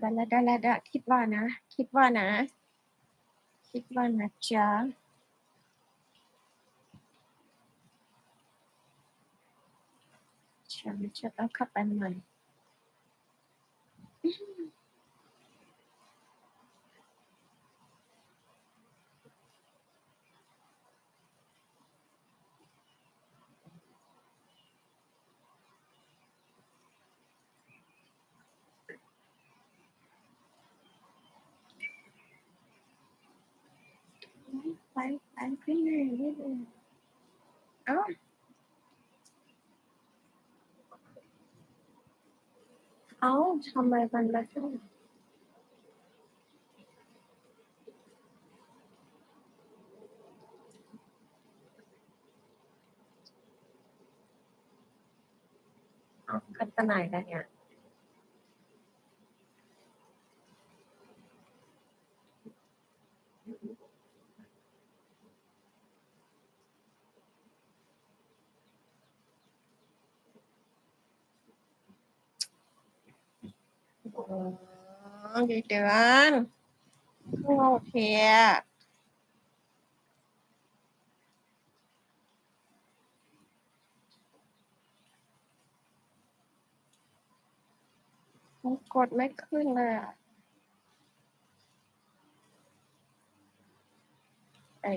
ได้แล้วได้แล้วได้คิดว่านะ คิดว่านะ คิดว่านะจ๊ะฉันจะต้องเข้าไปใหม่ไป ไปขึ้นเลยนิดนึงเอ้าเอ้าทำไมมันมาขึ้นกันตะไหนกันเนี่ย อ๋อดีเดือนโอเคอะมันกดไม่ขึ้นเลยอะไอ